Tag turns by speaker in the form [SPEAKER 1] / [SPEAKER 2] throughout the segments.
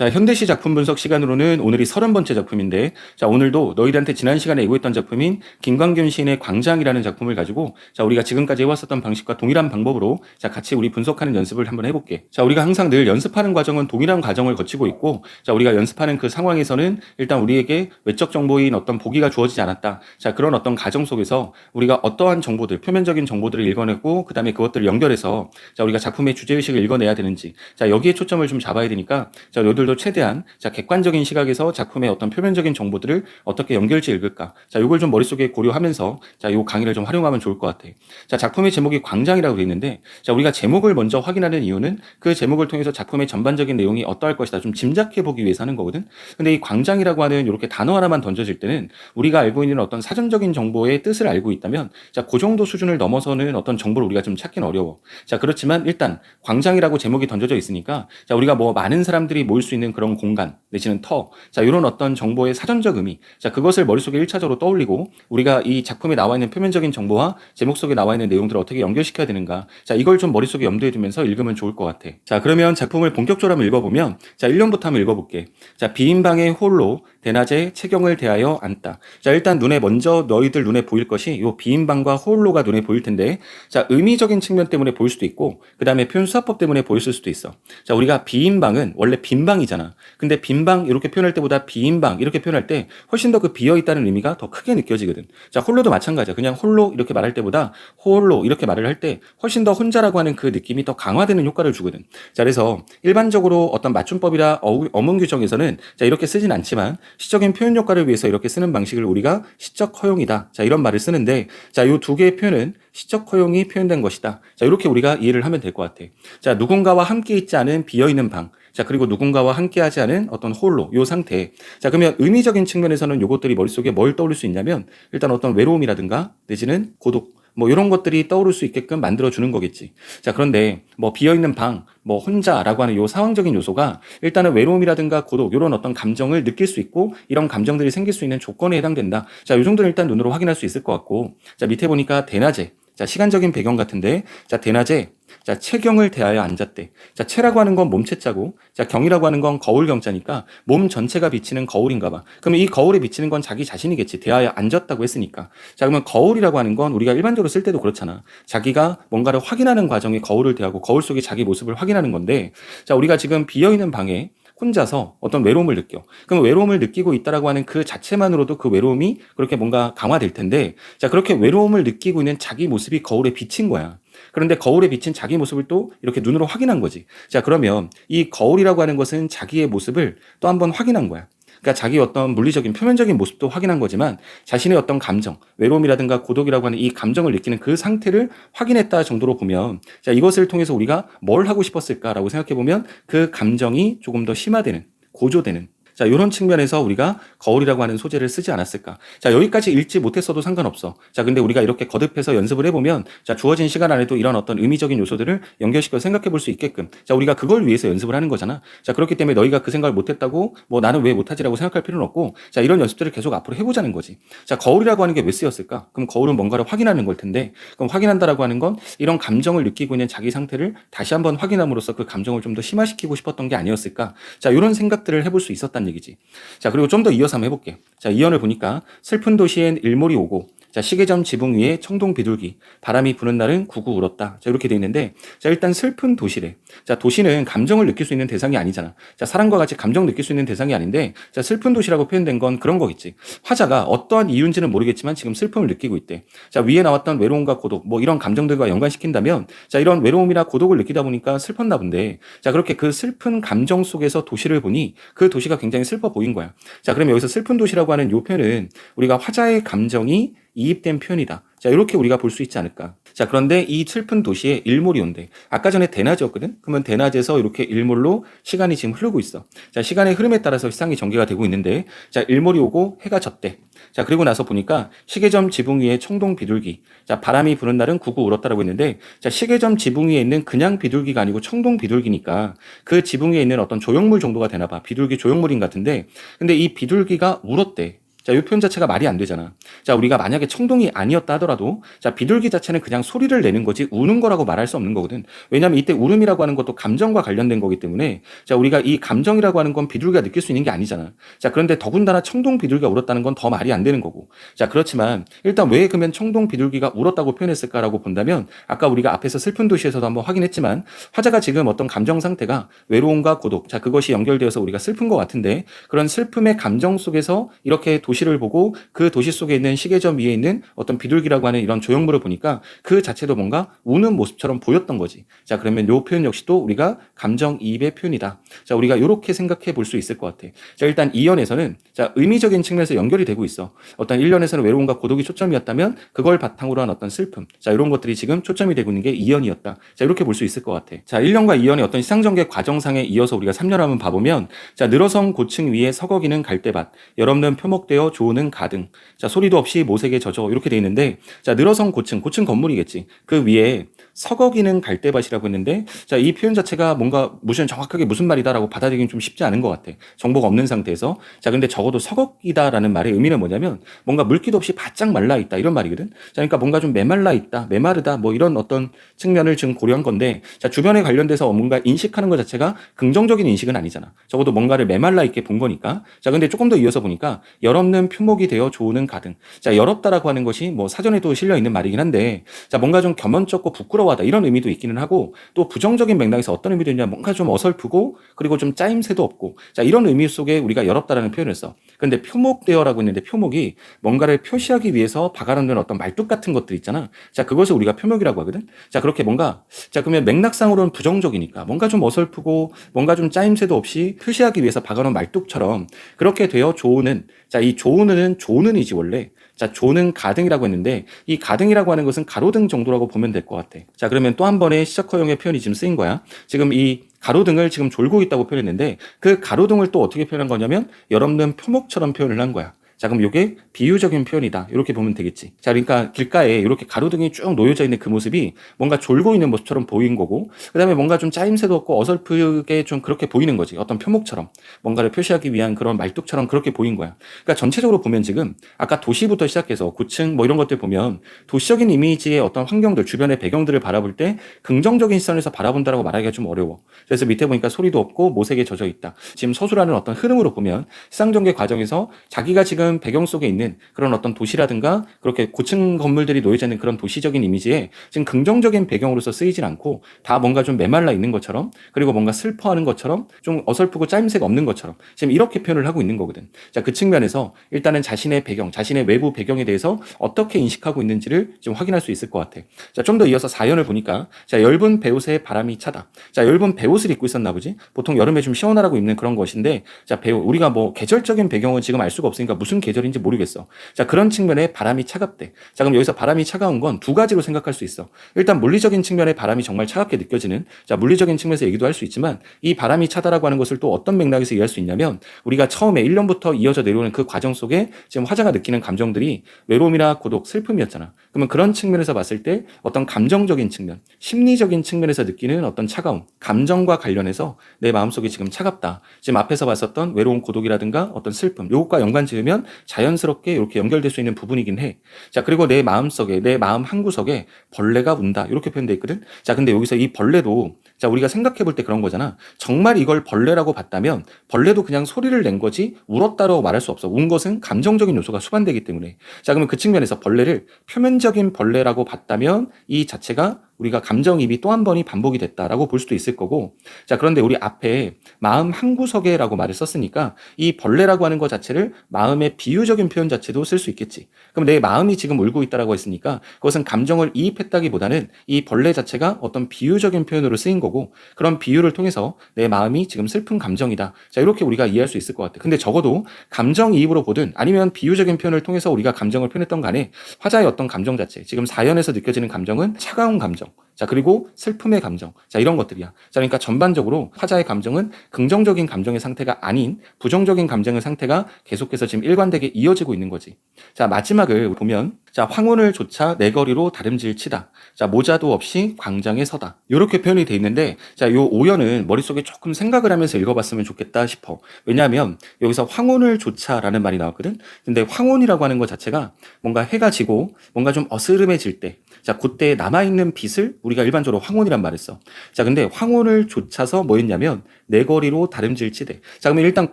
[SPEAKER 1] 자, 현대시 작품 분석 시간으로는 오늘이 30번째 작품인데, 자, 오늘도 너희들한테 지난 시간에 예고했던 작품인 김광균 시인의 광장이라는 작품을 가지고, 자, 우리가 지금까지 해왔었던 방식과 동일한 방법으로, 자, 같이 우리 분석하는 연습을 한번 해볼게. 자, 우리가 항상 늘 연습하는 과정은 동일한 과정을 거치고 있고, 자, 우리가 연습하는 그 상황에서는 일단 우리에게 외적 정보인 어떤 보기가 주어지지 않았다. 자, 그런 어떤 과정 속에서 우리가 어떠한 정보들, 표면적인 정보들을 읽어내고, 그 다음에 그것들을 연결해서, 자, 우리가 작품의 주제의식을 읽어내야 되는지, 자, 여기에 초점을 좀 잡아야 되니까, 자, 너희들 도 최대한 자 객관적인 시각에서 작품의 어떤 표면적인 정보들을 어떻게 연결지 읽을까? 자 이걸 좀 머릿속에 고려하면서 자요 강의를 좀 활용하면 좋을 것 같아 자 작품의 제목이 광장이라고 되어 있는데 자 우리가 제목을 먼저 확인하는 이유는 그 제목을 통해서 작품의 전반적인 내용이 어떠할 것이다. 좀 짐작해 보기 위해서 하는 거거든. 근데 이 광장이라고 하는 이렇게 단어 하나만 던져질 때는 우리가 알고 있는 어떤 사전적인 정보의 뜻을 알고 있다면 자그 정도 수준을 넘어서는 어떤 정보를 우리가 좀 찾기는 어려워. 자 그렇지만 일단 광장이라고 제목이 던져져 있으니까 자 우리가 뭐 많은 사람들이 모일 수 있는 그런 공간 내지는 터, 자 이런 어떤 정보의 사전적 의미, 자 그것을 머릿속에 1차적으로 떠올리고 우리가 이 작품에 나와 있는 표면적인 정보와 제목 속에 나와 있는 내용들을 어떻게 연결시켜야 되는가, 자 이걸 좀 머릿속에 염두에 두면서 읽으면 좋을 것 같아. 자 그러면 작품을 본격적으로 한번 읽어보면 자 1년부터 한번 읽어볼게. 자 비인방의 홀로 대낮에 체경을 대하여 앉다. 자 일단 눈에 먼저 너희들 눈에 보일 것이 요 비인 방과 홀로가 눈에 보일 텐데 자 의미적인 측면 때문에 보일 수도 있고 그 다음에 표현 수화법 때문에 보였을 수도 있어. 자 우리가 비인 방은 원래 빈 방이 잖아. 근데 빈방 이렇게 표현할 때보다 비인방 이렇게 표현할 때 훨씬 더 그 비어 있다는 의미가 더 크게 느껴지거든. 자 홀로도 마찬가지야. 그냥 홀로 이렇게 말할 때보다 홀로 이렇게 말을 할 때 훨씬 더 혼자라고 하는 그 느낌이 더 강화되는 효과를 주거든. 자 그래서 일반적으로 어떤 맞춤법이라 어- 어문 규정에서는 자 이렇게 쓰진 않지만 시적인 표현 효과를 위해서 이렇게 쓰는 방식을 우리가 시적 허용이다. 자 이런 말을 쓰는데 자 요 두 개의 표현은 시적 허용이 표현된 것이다. 자 이렇게 우리가 이해를 하면 될 것 같아. 자 누군가와 함께 있지 않은 비어 있는 방. 자, 그리고 누군가와 함께 하지 않은 어떤 홀로, 요 상태. 자, 그러면 의미적인 측면에서는 요것들이 머릿속에 뭘 떠올릴 수 있냐면, 일단 어떤 외로움이라든가, 내지는 고독, 뭐 이런 것들이 떠오를 수 있게끔 만들어 주는 거겠지. 자, 그런데 뭐 비어 있는 방, 뭐 혼자라고 하는 요 상황적인 요소가 일단은 외로움이라든가 고독, 이런 어떤 감정을 느낄 수 있고, 이런 감정들이 생길 수 있는 조건에 해당된다. 자, 요 정도는 일단 눈으로 확인할 수 있을 것 같고, 자, 밑에 보니까 대낮에, 자, 시간적인 배경 같은데, 자, 대낮에 자, 체경을 대하여 앉았대. 자, 체라고 하는 건 몸체자고, 자, 경이라고 하는 건 거울 경자니까 몸 전체가 비치는 거울인가 봐. 그러면 이 거울에 비치는 건 자기 자신이겠지. 대하여 앉았다고 했으니까. 자, 그러면 거울이라고 하는 건 우리가 일반적으로 쓸 때도 그렇잖아. 자기가 뭔가를 확인하는 과정에 거울을 대하고 거울 속에 자기 모습을 확인하는 건데, 자, 우리가 지금 비어있는 방에 혼자서 어떤 외로움을 느껴. 그럼 외로움을 느끼고 있다라고 하는 그 자체만으로도 그 외로움이 그렇게 뭔가 강화될 텐데, 자, 그렇게 외로움을 느끼고 있는 자기 모습이 거울에 비친 거야. 그런데 거울에 비친 자기 모습을 또 이렇게 눈으로 확인한 거지. 자, 그러면 이 거울이라고 하는 것은 자기의 모습을 또 한번 확인한 거야. 그러니까 자기 어떤 물리적인 표면적인 모습도 확인한 거지만 자신의 어떤 감정, 외로움이라든가 고독이라고 하는 이 감정을 느끼는 그 상태를 확인했다 정도로 보면 자, 이것을 통해서 우리가 뭘 하고 싶었을까라고 생각해 보면 그 감정이 조금 더 심화되는, 고조되는 자, 이런 측면에서 우리가 거울이라고 하는 소재를 쓰지 않았을까. 자, 여기까지 읽지 못했어도 상관없어. 자, 근데 우리가 이렇게 거듭해서 연습을 해보면, 자, 주어진 시간 안에도 이런 어떤 의미적인 요소들을 연결시켜 생각해 볼 수 있게끔. 자, 우리가 그걸 위해서 연습을 하는 거잖아. 자, 그렇기 때문에 너희가 그 생각을 못했다고, 뭐 나는 왜 못하지라고 생각할 필요는 없고, 자, 이런 연습들을 계속 앞으로 해보자는 거지. 자, 거울이라고 하는 게 왜 쓰였을까? 그럼 거울은 뭔가를 확인하는 걸 텐데, 그럼 확인한다라고 하는 건 이런 감정을 느끼고 있는 자기 상태를 다시 한번 확인함으로써 그 감정을 좀 더 심화시키고 싶었던 게 아니었을까? 자, 이런 생각들을 해볼 수 있었다는 얘기지. 자, 그리고 좀 더 이어서 한번 해볼게. 자, 이연을 보니까 슬픈 도시엔 일몰이 오고, 자, 시계점 지붕 위에 청동 비둘기, 바람이 부는 날은 구구 울었다. 자, 이렇게 돼 있는데, 자, 일단 슬픈 도시래. 자, 도시는 감정을 느낄 수 있는 대상이 아니잖아. 자, 사람과 같이 감정 느낄 수 있는 대상이 아닌데, 자, 슬픈 도시라고 표현된 건 그런 거겠지. 화자가 어떠한 이유인지는 모르겠지만 지금 슬픔을 느끼고 있대. 자, 위에 나왔던 외로움과 고독, 뭐 이런 감정들과 연관시킨다면, 자, 이런 외로움이나 고독을 느끼다 보니까 슬펐나 본데, 자, 그렇게 그 슬픈 감정 속에서 도시를 보니 그 도시가 굉장히 슬퍼 보인 거야. 자, 그럼 여기서 슬픈 도시라고 하는 요 표현은 우리가 화자의 감정이 이입된 표현이다. 자, 이렇게 우리가 볼 수 있지 않을까. 자, 그런데 이 슬픈 도시에 일몰이 온대. 아까 전에 대낮이었거든? 그러면 대낮에서 이렇게 일몰로 시간이 지금 흐르고 있어. 자, 시간의 흐름에 따라서 시상이 전개가 되고 있는데, 자, 일몰이 오고 해가 졌대. 자, 그리고 나서 보니까 시계점 지붕 위에 청동 비둘기. 자, 바람이 부는 날은 구구 울었다라고 했는데, 자, 시계점 지붕 위에 있는 그냥 비둘기가 아니고 청동 비둘기니까 그 지붕 위에 있는 어떤 조형물 정도가 되나 봐. 비둘기 조형물인 같은데, 근데 이 비둘기가 울었대. 자, 자, 이 표현 자체가 말이 안 되잖아. 자, 우리가 만약에 청동이 아니었다 하더라도 자, 비둘기 자체는 그냥 소리를 내는 거지 우는 거라고 말할 수 없는 거거든. 왜냐하면 이때 울음이라고 하는 것도 감정과 관련된 거기 때문에 자, 우리가 이 감정이라고 하는 건 비둘기가 느낄 수 있는 게 아니잖아. 자, 그런데 더군다나 청동 비둘기가 울었다는 건 더 말이 안 되는 거고. 자, 그렇지만 일단 왜 그러면 청동 비둘기가 울었다고 표현했을까라고 본다면 아까 우리가 앞에서 슬픈 도시에서도 한번 확인했지만 화자가 지금 어떤 감정 상태가 외로움과 고독. 자, 그것이 연결되어서 우리가 슬픈 것 같은데 그런 슬픔의 감정 속에서 이렇게 도시 를 보고 그 도시 속에 있는 시계점 위에 있는 어떤 비둘기라고 하는 이런 조형물을 보니까 그 자체도 뭔가 우는 모습처럼 보였던 거지. 자, 그러면 요 표현 역시도 우리가 감정이입의 표현이다. 자, 우리가 이렇게 생각해 볼 수 있을 것 같아. 자, 일단 이연에서는 자, 의미적인 측면에서 연결이 되고 있어. 어떤 1년에서는 외로움과 고독이 초점이었다면 그걸 바탕으로 한 어떤 슬픔. 자, 이런 것들이 지금 초점이 되고 있는 게 2연이었다. 자, 이렇게 볼 수 있을 것 같아. 자, 1년과 2년의 어떤 시상전개 과정상에 이어서 우리가 3년 한번 봐보면 자, 늘어선 고층 위에 서거기는 갈대밭, 열없는 표목되어 조우는 가등. 자, 소리도 없이 모색에 젖어 이렇게 돼 있는데 자, 늘어선 고층, 고층 건물이겠지. 그 위에 서거기는 갈대밭이라고 했는데 자, 이 표현 자체가 뭔가 무슨 정확하게 무슨 말이다라고 받아들이긴 좀 쉽지 않은 것 같아. 정보가 없는 상태에서. 자, 근데 적어도 서거기다라는 말의 의미는 뭐냐면 뭔가 물기도 없이 바짝 말라 있다 이런 말이거든. 자, 그러니까 뭔가 좀 메말라 있다, 메마르다 뭐 이런 어떤 측면을 지금 고려한 건데 자, 주변에 관련돼서 뭔가 인식하는 것 자체가 긍정적인 인식은 아니잖아. 적어도 뭔가를 메말라 있게 본 거니까. 자, 근데 조금 더 이어서 보니까 열 없는 표목이 되어 좋은 가등. 자, 열없다라고 하는 것이 뭐 사전에도 실려 있는 말이긴 한데 자, 뭔가 좀 겸언쩍고 부끄러워하다 이런 의미도 있기는 하고 또 부정적인 맥락에서 어떤 의미도 있냐 뭔가 좀 어설프고 그리고 좀 짜임새도 없고 자, 이런 의미 속에 우리가 열없다라는 표현을 써. 근데 표목되어라고 했는데 표목이 뭔가를 표시하기 위해서 박아놓는 어떤 말뚝 같은 것들 있잖아. 자, 그것을 우리가 표목이라고 하거든. 자, 그렇게 뭔가 자, 그러면 맥락상으로는 부정적이니까 뭔가 좀 어설프고 뭔가 좀 짜임새도 없이 표시하기 위해서 박아놓은 말뚝처럼 그렇게 되어 좋으는 자, 이 좋으는 좋은이지 원래. 자, 조는 가등이라고 했는데 이 가등이라고 하는 것은 가로등 정도라고 보면 될 것 같아. 자, 그러면 또 한 번의 시적허용의 표현이 지금 쓰인 거야. 지금 이 가로등을 지금 졸고 있다고 표현했는데 그 가로등을 또 어떻게 표현한 거냐면 열없는 표목처럼 표현을 한 거야. 자, 그럼 이게 비유적인 표현이다. 이렇게 보면 되겠지. 자, 그러니까 길가에 이렇게 가로등이 쭉 놓여져 있는 그 모습이 뭔가 졸고 있는 모습처럼 보인 거고, 그 다음에 뭔가 좀 짜임새도 없고 어설프게 좀 그렇게 보이는 거지. 어떤 표목처럼. 뭔가를 표시하기 위한 그런 말뚝처럼 그렇게 보인 거야. 그러니까 전체적으로 보면 지금 아까 도시부터 시작해서 고층 뭐 이런 것들 보면 도시적인 이미지의 어떤 환경들, 주변의 배경들을 바라볼 때 긍정적인 시선에서 바라본다라고 말하기가 좀 어려워. 그래서 밑에 보니까 소리도 없고 모색에 젖어 있다. 지금 서술하는 어떤 흐름으로 보면 시상전개 과정에서 자기가 지금 배경 속에 있는 그런 어떤 도시라든가 그렇게 고층 건물들이 놓여져 있는 그런 도시적인 이미지에 지금 긍정적인 배경으로서 쓰이진 않고 다 뭔가 좀 메말라 있는 것처럼 그리고 뭔가 슬퍼하는 것처럼 좀 어설프고 짜임새가 없는 것처럼 지금 이렇게 표현을 하고 있는 거거든. 자, 그 측면에서 일단은 자신의 배경, 자신의 외부 배경에 대해서 어떻게 인식하고 있는지를 좀 확인할 수 있을 것 같아. 자, 좀 더 이어서 사연을 보니까 자, 엷은 배옷에 바람이 차다. 자, 엷은 배옷을 입고 있었나 보지? 보통 여름에 좀 시원하라고 입는 그런 것인데 자, 배옷 우리가 뭐 계절적인 배경은 지금 알 수가 없으니까 무슨 계절인지 모르겠어. 자, 그런 측면에 바람이 차갑대. 자, 그럼 여기서 바람이 차가운 건 두 가지로 생각할 수 있어. 일단 물리적인 측면에 바람이 정말 차갑게 느껴지는 자, 물리적인 측면에서 얘기도 할 수 있지만 이 바람이 차다라고 하는 것을 또 어떤 맥락에서 이해할 수 있냐면 우리가 처음에 1년부터 이어져 내려오는 그 과정 속에 지금 화자가 느끼는 감정들이 외로움이나 고독, 슬픔이었잖아. 그러면 그런 측면에서 봤을 때 어떤 감정적인 측면, 심리적인 측면에서 느끼는 어떤 차가움, 감정과 관련해서 내 마음속에 지금 차갑다. 지금 앞에서 봤었던 외로움, 고독이라든가 어떤 슬픔, 요것과 연관 지으면 자연스럽게 이렇게 연결될 수 있는 부분이긴 해. 자, 그리고 내 마음속에, 내 마음 한구석에 벌레가 운다. 이렇게 표현되어 있거든. 자, 근데 여기서 이 벌레도 자, 우리가 생각해 볼 때 그런 거잖아. 정말 이걸 벌레라고 봤다면 벌레도 그냥 소리를 낸 거지 울었다라고 말할 수 없어. 운 것은 감정적인 요소가 수반되기 때문에. 자, 그러면 그 측면에서 벌레를 표면적인 벌레라고 봤다면 이 자체가 우리가 감정입이 또 한 번이 반복이 됐다라고 볼 수도 있을 거고. 자, 그런데 우리 앞에 마음 한 구석에라고 말을 썼으니까 이 벌레라고 하는 것 자체를 마음의 비유적인 표현 자체도 쓸 수 있겠지. 그럼 내 마음이 지금 울고 있다라고 했으니까 그것은 감정을 이입했다기보다는 이 벌레 자체가 어떤 비유적인 표현으로 쓰인 거고 그런 비유를 통해서 내 마음이 지금 슬픈 감정이다. 자, 이렇게 우리가 이해할 수 있을 것 같아. 근데 적어도 감정 이입으로 보든 아니면 비유적인 표현을 통해서 우리가 감정을 표현했던 간에 화자의 어떤 감정 자체, 지금 사연에서 느껴지는 감정은 차가운 감정, 자, 그리고 슬픔의 감정. 자, 이런 것들이야. 자, 그러니까 전반적으로 화자의 감정은 긍정적인 감정의 상태가 아닌 부정적인 감정의 상태가 계속해서 지금 일관되게 이어지고 있는 거지. 자, 마지막을 보면 자, 황혼을 조차 내 거리로 다름질 치다. 자, 모자도 없이 광장에 서다. 이렇게 표현이 돼 있는데, 자, 요 오연은 머릿속에 조금 생각을 하면서 읽어봤으면 좋겠다 싶어. 왜냐하면 여기서 황혼을 조차라는 말이 나왔거든. 근데 황혼이라고 하는 것 자체가 뭔가 해가 지고 뭔가 좀 어스름해질 때, 자, 그때 남아있는 빛을 우리가 일반적으로 황혼이란 써. 자, 근데 황혼을 조차서 뭐였냐면 내 거리로 다름질 치대. 자, 그러면 일단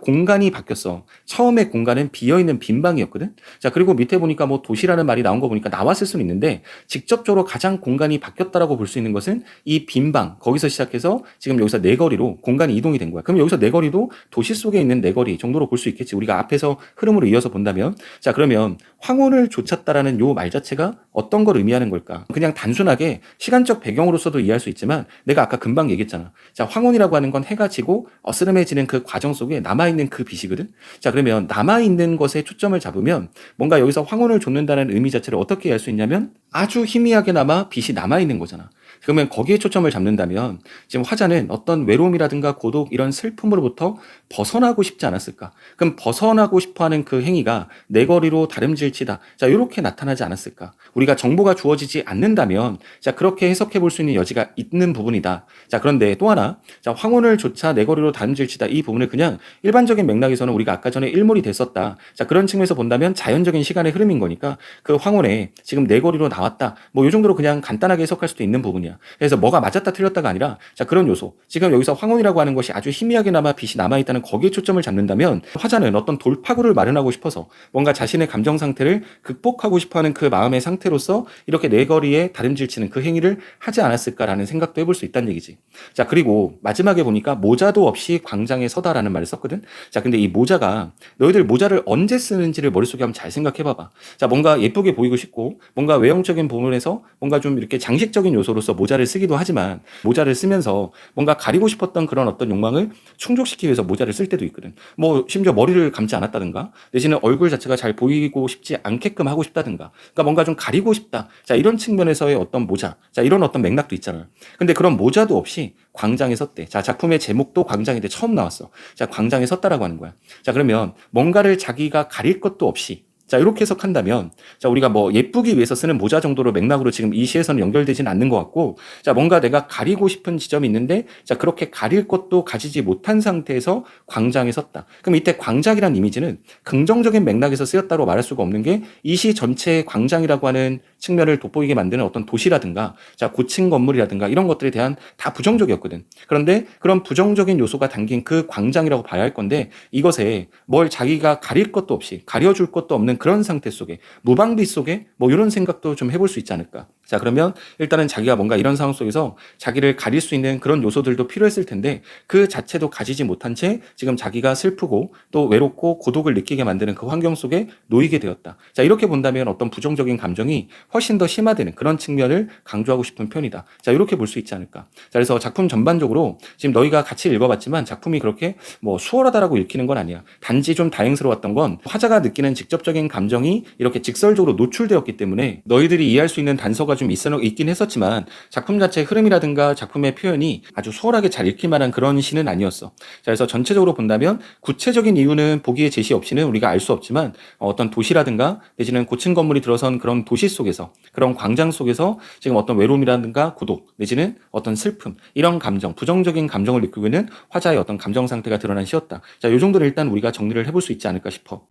[SPEAKER 1] 공간이 바뀌었어. 처음에 공간은 비어있는 빈 방이었거든. 자, 그리고 밑에 보니까 뭐 도시라는 말이 나온 거 보니까 나왔을 수는 있는데 직접적으로 가장 공간이 바뀌었다라고 볼 수 있는 것은 이 빈 방, 거기서 시작해서 지금 여기서 내 거리로 공간이 이동이 된 거야. 그럼 여기서 내 거리도 도시 속에 있는 내 거리 정도로 볼 수 있겠지. 우리가 앞에서 흐름으로 이어서 본다면. 자, 그러면 황혼을 좇았다라는 요 말 자체가 어떤 걸 의미하는 걸까? 그냥 단순하게 시간적 배경으로서도 이해할 수 있지만 내가 아까 금방 얘기했잖아. 자, 황혼이라고 하는 건 해가 지고 어스름해지는 그 과정 속에 남아있는 그 빛이거든? 자, 그러면 남아있는 것에 초점을 잡으면 뭔가 여기서 황혼을 좇는다는 의미 자체를 어떻게 할수 있냐면 아주 희미하게나마 빛이 남아있는 거잖아. 그러면 거기에 초점을 잡는다면 지금 화자는 어떤 외로움이라든가 고독 이런 슬픔으로부터 벗어나고 싶지 않았을까? 그럼 벗어나고 싶어하는 그 행위가 내 거리로 다름질치다. 자 이렇게 나타나지 않았을까? 우리가 정보가 주어지지 않는다면 자 그렇게 해석해 볼 수 있는 여지가 있는 부분이다. 자 그런데 또 하나 자 황혼을 조차 내 거리로 다름질치다 이 부분을 그냥 일반적인 맥락에서는 우리가 아까 전에 일몰이 됐었다. 자 그런 측면에서 본다면 자연적인 시간의 흐름인 거니까 그 황혼에 지금 내 거리로 나왔다. 뭐 이 정도로 그냥 간단하게 해석할 수도 있는 부분이야. 그래서 뭐가 맞았다 틀렸다가 아니라 자 그런 요소. 지금 여기서 황혼이라고 하는 것이 아주 희미하게나마 빛이 남아 있다는 거기에 초점을 잡는다면 화자는 어떤 돌파구를 마련하고 싶어서 뭔가 자신의 감정 상태를 극복하고 싶어하는 그 마음의 상태로서 이렇게 내거리에 다름질치는 그 행위를 하지 않았을까라는 생각도 해볼 수 있다는 얘기지. 자 그리고 마지막에 보니까 모자도 없이 광장에 서다라는 말을 썼거든? 자 근데 이 모자가 너희들 모자를 언제 쓰는지를 머릿속에 한번 잘 생각해봐봐. 자 뭔가 예쁘게 보이고 싶고 뭔가 외형적인 부분에서 뭔가 좀 이렇게 장식적인 요소로서 모자 를 쓰기도 하지만 모자를 쓰면서 뭔가 가리고 싶었던 그런 어떤 욕망을 충족시키기 위해서 모자를 쓸 때도 있거든. 뭐 심지어 머리를 감지 않았다든가 내지는 얼굴 자체가 잘 보이고 싶지 않게끔 하고 싶다든가. 그러니까 뭔가 좀 가리고 싶다. 자 이런 측면에서의 어떤 모자. 자 이런 어떤 맥락도 있잖아요. 근데 그런 모자도 없이 광장에 섰대. 자 작품의 제목도 광장인데 처음 나왔어. 자 광장에 섰다라고 하는 거야. 자 그러면 뭔가를 자기가 가릴 것도 없이 자, 이렇게 해석한다면, 자, 우리가 뭐 예쁘기 위해서 쓰는 모자 정도로 맥락으로 지금 이 시에서는 연결되지는 않는 것 같고, 자, 뭔가 내가 가리고 싶은 지점이 있는데, 자, 그렇게 가릴 것도 가지지 못한 상태에서 광장에 섰다. 그럼 이때 광장이라는 이미지는 긍정적인 맥락에서 쓰였다고 말할 수가 없는 게 이 시 전체의 광장이라고 하는 측면을 돋보이게 만드는 어떤 도시라든가, 자, 고층 건물이라든가 이런 것들에 대한 다 부정적이었거든. 그런데 그런 부정적인 요소가 담긴 그 광장이라고 봐야 할 건데, 이것에 뭘 자기가 가릴 것도 없이, 가려줄 것도 없는 그런 상태 속에 무방비 속에 뭐 이런 생각도 좀 해볼 수 있지 않을까. 자 그러면 일단은 자기가 뭔가 이런 상황 속에서 자기를 가릴 수 있는 그런 요소들도 필요했을 텐데 그 자체도 가지지 못한 채 지금 자기가 슬프고 또 외롭고 고독을 느끼게 만드는 그 환경 속에 놓이게 되었다. 자 이렇게 본다면 어떤 부정적인 감정이 훨씬 더 심화되는 그런 측면을 강조하고 싶은 편이다. 자 이렇게 볼 수 있지 않을까. 자 그래서 작품 전반적으로 지금 너희가 같이 읽어봤지만 작품이 그렇게 뭐 수월하다라고 읽히는 건 아니야. 단지 좀 다행스러웠던 건 화자가 느끼는 직접적인 감정이 이렇게 직설적으로 노출되었기 때문에 너희들이 이해할 수 있는 단서가 좀 있어 있긴 했었지만 작품 자체의 흐름이라든가 작품의 표현이 아주 수월하게 잘 읽힐 만한 그런 시는 아니었어. 자, 그래서 전체적으로 본다면 구체적인 이유는 보기에 제시 없이는 우리가 알 수 없지만 어떤 도시라든가 내지는 고층 건물이 들어선 그런 도시 속에서 그런 광장 속에서 지금 어떤 외로움이라든가 고독 내지는 어떤 슬픔 이런 감정 부정적인 감정을 느끼고 있는 화자의 어떤 감정 상태가 드러난 시였다. 자, 요 정도를 일단 우리가 정리를 해볼 수 있지 않을까 싶어.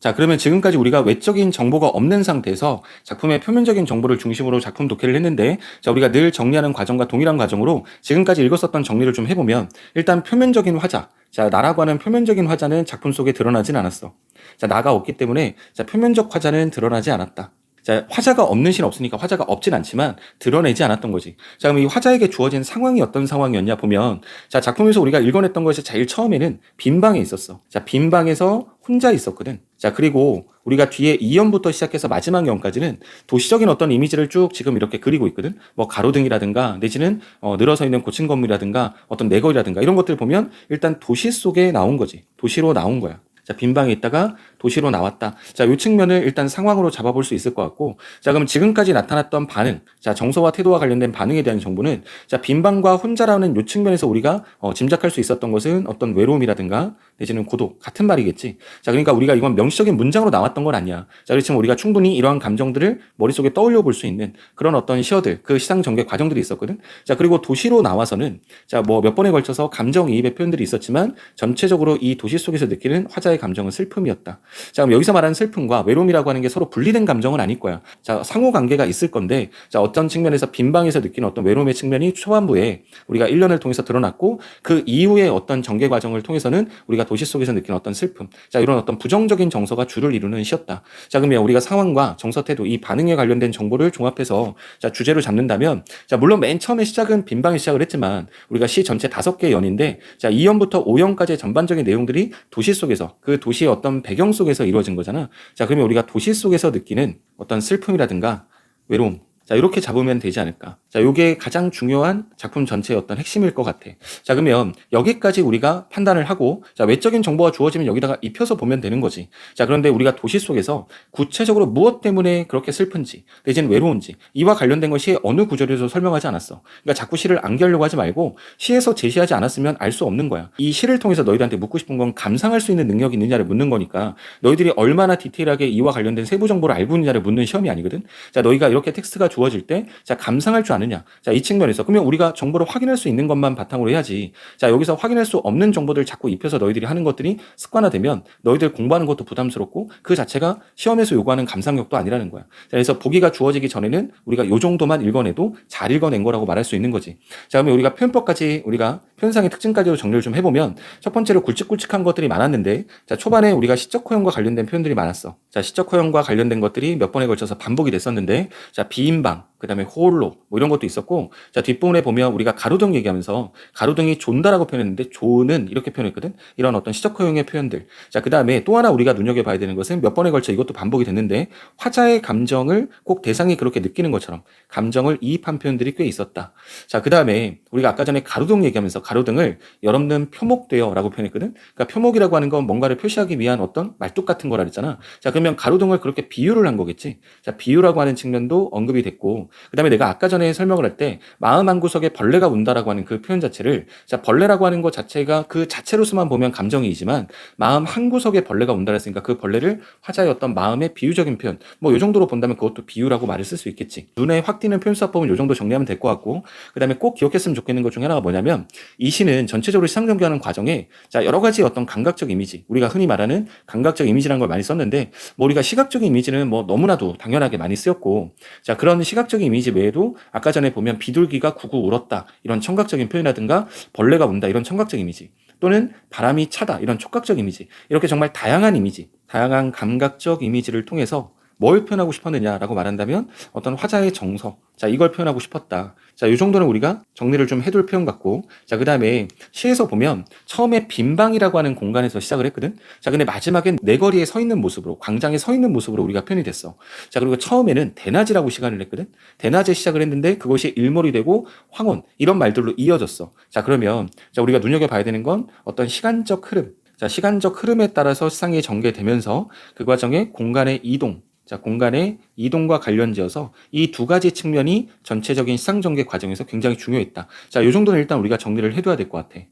[SPEAKER 1] 자, 그러면 지금까지 우리가 외적인 정보가 없는 상태에서 작품의 표면적인 정보를 중심으로 작품 독해를 했는데, 자, 우리가 늘 정리하는 과정과 동일한 과정으로 지금까지 읽었었던 정리를 좀 해보면, 일단 표면적인 화자, 자, 나라고 하는 표면적인 화자는 작품 속에 드러나진 않았어. 자, 나가 없기 때문에, 자, 표면적 화자는 드러나지 않았다. 자, 화자가 없는 시는 없으니까 화자가 없진 않지만 드러내지 않았던 거지. 자, 그럼 이 화자에게 주어진 상황이 어떤 상황이었냐 보면, 자, 작품에서 우리가 읽어냈던 것이 제일 처음에는 빈 방에 있었어. 자, 빈 방에서 혼자 있었거든. 자, 그리고 우리가 뒤에 2연부터 시작해서 마지막 연까지는 도시적인 어떤 이미지를 쭉 지금 이렇게 그리고 있거든. 뭐 가로등이라든가 내지는 어, 늘어서 있는 고층 건물이라든가 어떤 내거리라든가 이런 것들 보면 일단 도시 속에 나온 거지. 도시로 나온 거야. 자, 빈 방에 있다가 도시로 나왔다. 자, 요 측면을 일단 상황으로 잡아볼 수 있을 것 같고, 자, 그럼 지금까지 나타났던 반응, 자, 정서와 태도와 관련된 반응에 대한 정보는, 자, 빈방과 혼자라는 요 측면에서 우리가 어, 짐작할 수 있었던 것은 어떤 외로움이라든가, 내지는 고독, 같은 말이겠지. 자, 그러니까 우리가 이건 명시적인 문장으로 나왔던 건 아니야. 자, 그렇지만 우리가 충분히 이러한 감정들을 머릿속에 떠올려 볼 수 있는 그런 어떤 시어들, 그 시상 전개 과정들이 있었거든. 자, 그리고 도시로 나와서는, 자, 뭐 몇 번에 걸쳐서 감정 이입의 표현들이 있었지만, 전체적으로 이 도시 속에서 느끼는 화자의 감정은 슬픔이었다. 자, 그럼 여기서 말하는 슬픔과 외로움이라고 하는 게 서로 분리된 감정은 아닐 거야. 자, 상호 관계가 있을 건데, 자, 어떤 측면에서 빈방에서 느끼는 어떤 외로움의 측면이 초반부에 우리가 1년을 통해서 드러났고, 그 이후에 어떤 전개 과정을 통해서는 우리가 도시 속에서 느끼는 어떤 슬픔, 자, 이런 어떤 부정적인 정서가 주를 이루는 시였다. 자, 그러면 우리가 상황과 정서 태도, 이 반응에 관련된 정보를 종합해서 자, 주제로 잡는다면, 자, 물론 맨 처음에 시작은 빈방에 시작을 했지만, 우리가 시 전체 다섯 개 연인데, 자, 2연부터 5연까지의 전반적인 내용들이 도시 속에서, 그 도시의 어떤 배경 속에서 이루어진 거잖아. 자, 그러면 우리가 도시 속에서 느끼는 어떤 슬픔이라든가 외로움, 자, 이렇게 잡으면 되지 않을까. 자, 요게 가장 중요한 작품 전체의 어떤 핵심일 것 같아. 자, 그러면 여기까지 우리가 판단을 하고, 자, 외적인 정보가 주어지면 여기다가 입혀서 보면 되는 거지. 자, 그런데 우리가 도시 속에서 구체적으로 무엇 때문에 그렇게 슬픈지, 내지는 외로운지, 이와 관련된 것이 어느 구절에서 설명하지 않았어. 그러니까 자꾸 시를 암기하려고 하지 말고, 시에서 제시하지 않았으면 알 수 없는 거야. 이 시를 통해서 너희들한테 묻고 싶은 건 감상할 수 있는 능력이 있느냐를 묻는 거니까, 너희들이 얼마나 디테일하게 이와 관련된 세부 정보를 알고 있느냐를 묻는 시험이 아니거든. 자, 너희가 이렇게 텍스트가 주어질 때, 자, 감상할 줄 아느냐. 자, 이 측면에서. 그러면 우리가 정보를 확인할 수 있는 것만 바탕으로 해야지. 자, 여기서 확인할 수 없는 정보들 자꾸 입혀서 너희들이 하는 것들이 습관화되면 너희들 공부하는 것도 부담스럽고 그 자체가 시험에서 요구하는 감상력도 아니라는 거야. 자, 그래서 보기가 주어지기 전에는 우리가 요 정도만 읽어내도 잘 읽어낸 거라고 말할 수 있는 거지. 자, 그러면 우리가 표현법까지 우리가 표현상의 특징까지도 정리를 좀 해보면 첫 번째로 굵직굵직한 것들이 많았는데 자, 초반에 우리가 시적 허용과 관련된 표현들이 많았어. 자, 시적 허용과 관련된 것들이 몇 번에 걸쳐서 반복이 됐었는데 자, 비인방, 그 다음에 홀로 뭐 이런 것도 있었고 자 뒷부분에 보면 우리가 가로등 얘기하면서 가로등이 존다라고 표현했는데 조는 이렇게 표현했거든? 이런 어떤 시적 허용의 표현들. 자 그 다음에 또 하나 우리가 눈여겨봐야 되는 것은 몇 번에 걸쳐 이것도 반복이 됐는데 화자의 감정을 꼭 대상이 그렇게 느끼는 것처럼 감정을 이입한 표현들이 꽤 있었다. 자 그 다음에 우리가 아까 전에 가로등 얘기하면서 가로등을 여러분은 표목되어라고 표현했거든? 그러니까 표목이라고 하는 건 뭔가를 표시하기 위한 어떤 말뚝 같은 거라 그랬잖아. 자 그러면 가로등을 그렇게 비유를 한 거겠지? 자 비유라고 하는 측면도 언급이 됐고 그 다음에 내가 아까 전에 설명을 할 때 마음 한 구석에 벌레가 운다라고 하는 그 표현 자체를 자 벌레라고 하는 것 자체가 그 자체로서만 보면 감정이지만 마음 한 구석에 벌레가 운다 했으니까 그 벌레를 화자의 어떤 마음의 비유적인 표현. 뭐 요 정도로 본다면 그것도 비유라고 말을 쓸 수 있겠지. 눈에 확 띄는 표현 수법은 요 정도 정리하면 될 것 같고 그 다음에 꼭 기억했으면 좋겠는 것 중에 하나가 뭐냐면 이 시는 전체적으로 시상 전개하는 과정에 자 여러 가지 어떤 감각적 이미지 우리가 흔히 말하는 감각적 이미지라는 걸 많이 썼는데 뭐 우리가 시각적인 이미지는 뭐 너무나도 당연하게 많이 쓰였고 자 그런 시각적 인 이미지 외에도 아까 전에 보면 비둘기가 구구 울었다 이런 청각적인 표현이라든가 벌레가 운다 이런 청각적 이미지 또는 바람이 차다 이런 촉각적 이미지 이렇게 정말 다양한 이미지 다양한 감각적 이미지를 통해서 뭘 표현하고 싶었느냐라고 말한다면 어떤 화자의 정서. 자 이걸 표현하고 싶었다. 자 이 정도는 우리가 정리를 좀 해둘 표현 같고. 자 그 다음에 시에서 보면 처음에 빈방이라고 하는 공간에서 시작을 했거든. 자 근데 마지막엔 내거리에 서 있는 모습으로 광장에 서 있는 모습으로 우리가 표현이 됐어. 자 그리고 처음에는 대낮이라고 시간을 했거든. 대낮에 시작을 했는데 그것이 일몰이 되고 황혼 이런 말들로 이어졌어. 자 그러면 자 우리가 눈여겨봐야 되는 건 어떤 시간적 흐름. 자, 시간적 흐름에 따라서 시상이 전개되면서 그 과정에 공간의 이동, 자, 공간의 이동과 관련지어서 이 두 가지 측면이 전체적인 시상 전개 과정에서 굉장히 중요했다. 자, 이 정도는 일단 우리가 정리를 해둬야 될 것 같아.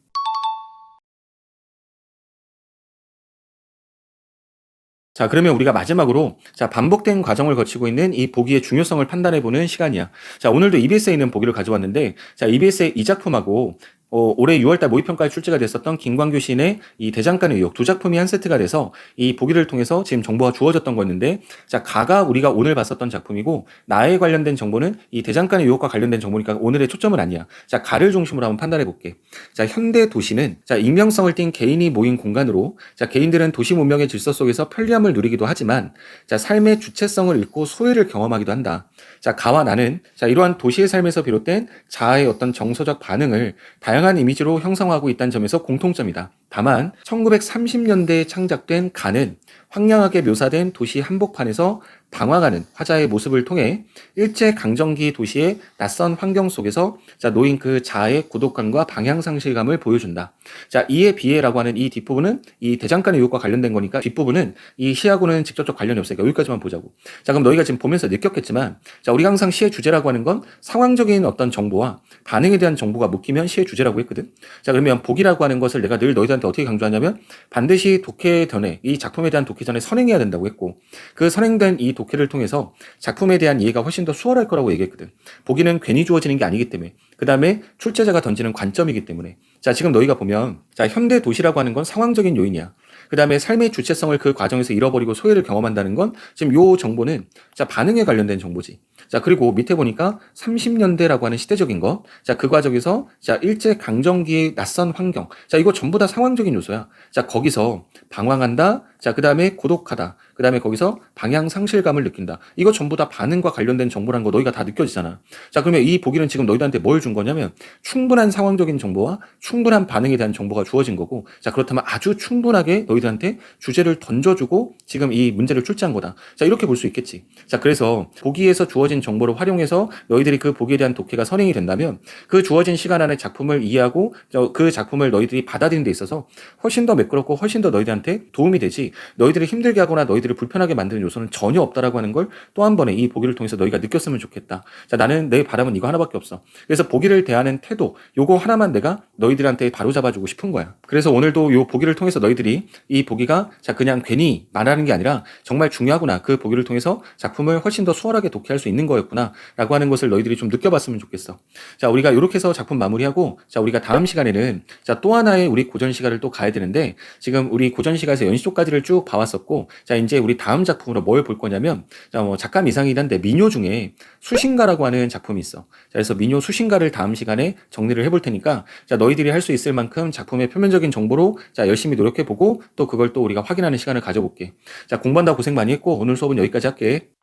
[SPEAKER 1] 자, 그러면 우리가 마지막으로 자, 반복된 과정을 거치고 있는 이 보기의 중요성을 판단해 보는 시간이야. 자, 오늘도 EBS에 있는 보기를 가져왔는데 자, EBS의 이 작품하고 어, 올해 6월달 모의평가에 출제가 됐었던 김광규 시인의 이 대장간의 의혹 두 작품이 한 세트가 돼서 이 보기를 통해서 지금 정보가 주어졌던 거였는데 자 가가 우리가 오늘 봤었던 작품이고 나에 관련된 정보는 이 대장간의 의혹과 관련된 정보니까 오늘의 초점은 아니야. 자 가를 중심으로 한번 판단해 볼게. 자 현대 도시는 자 익명성을 띈 개인이 모인 공간으로 자 개인들은 도시 문명의 질서 속에서 편리함을 누리기도 하지만 자 삶의 주체성을 잃고 소외를 경험하기도 한다. 자 가와 나는 자 이러한 도시의 삶에서 비롯된 자아의 어떤 정서적 반응을 다양 한 이미지로 형성하고 있다는 점에서 공통점이다. 다만 1930년대에 창작된 가는 황량하게 묘사된 도시 한복판에서 방황하는 화자의 모습을 통해 일제 강점기 도시의 낯선 환경 속에서 자, 놓인 그 자아의 고독감과 방향 상실감을 보여준다. 자, 이에 비해라고 하는 이 뒷부분은 이 대장간의 유혹과 관련된 거니까 뒷부분은 이 시하고는 직접적 관련이 없으니까 여기까지만 보자고. 자, 그럼 너희가 지금 보면서 느꼈겠지만 자, 우리가 항상 시의 주제라고 하는 건 상황적인 어떤 정보와 반응에 대한 정보가 묶이면 시의 주제라고 했거든. 자, 그러면 복이라고 하는 것을 내가 늘 너희들한테 어떻게 강조하냐면 반드시 독해 전에 이 작품에 대한 독해 전에 선행해야 된다고 했고 그 선행된 이 독해를 통해서 작품에 대한 이해가 훨씬 더 수월할 거라고 얘기했거든. 보기는 괜히 주어지는 게 아니기 때문에. 그 다음에 출제자가 던지는 관점이기 때문에. 자, 지금 너희가 보면 자, 현대 도시라고 하는 건 상황적인 요인이야. 그 다음에 삶의 주체성을 그 과정에서 잃어버리고 소외를 경험한다는 건 지금 요 정보는 자, 반응에 관련된 정보지. 자, 그리고 밑에 보니까 30년대라고 하는 시대적인 것. 자, 그 과정에서 자, 일제 강점기의 낯선 환경. 자, 이거 전부 다 상황적인 요소야. 자, 거기서 방황한다. 자, 그 다음에 고독하다. 그 다음에 거기서 방향 상실감을 느낀다. 이거 전부 다 반응과 관련된 정보라는 거 너희가 다 느껴지잖아. 자, 그러면 이 보기는 지금 너희들한테 뭘 준 거냐면 충분한 상황적인 정보와 충분한 반응에 대한 정보가 주어진 거고, 자, 그렇다면 아주 충분하게 너희들한테 주제를 던져주고 지금 이 문제를 출제한 거다. 자, 이렇게 볼 수 있겠지. 자, 그래서 보기에서 주어진 정보를 활용해서 너희들이 그 보기에 대한 독해가 선행이 된다면 그 주어진 시간 안에 작품을 이해하고 저- 그 작품을 너희들이 받아들이는 데 있어서 훨씬 더 매끄럽고 훨씬 더 너희들한테 도움이 되지 너희들을 힘들게 하거나 너희들을 불편하게 만드는 요소는 전혀 없다라고 하는 걸 또 한 번에 이 보기를 통해서 너희가 느꼈으면 좋겠다. 자, 나는 내 바람은 이거 하나밖에 없어. 그래서 보기를 대하는 태도, 요거 하나만 내가 너희들한테 바로 잡아주고 싶은 거야. 그래서 오늘도 요 보기를 통해서 너희들이 이 보기가 자, 그냥 괜히 말하는 게 아니라 정말 중요하구나. 그 보기를 통해서 작품을 훨씬 더 수월하게 독해할 수 있는 거였구나. 라고 하는 것을 너희들이 좀 느껴봤으면 좋겠어. 자, 우리가 이렇게 해서 작품 마무리하고 자, 우리가 다음 시간에는 자, 또 하나의 우리 고전 시가를 또 가야 되는데 지금 우리 고전 시가에서 연시조까지를 쭉 봐왔었고 자, 이제 우리 다음 작품으로 뭘 볼 거냐면 자, 뭐 작가 미상이긴 한데 민요 중에 수신가라고 하는 작품이 있어. 자, 그래서 민요 수신가를 다음 시간에 정리를 해볼 테니까 자, 너희들이 할 수 있을 만큼 작품의 표면적인 정보로 자, 열심히 노력해 보고 또 그걸 또 우리가 확인하는 시간을 가져볼게. 자, 공부한다 고생 많이 했고 오늘 수업은 여기까지 할게.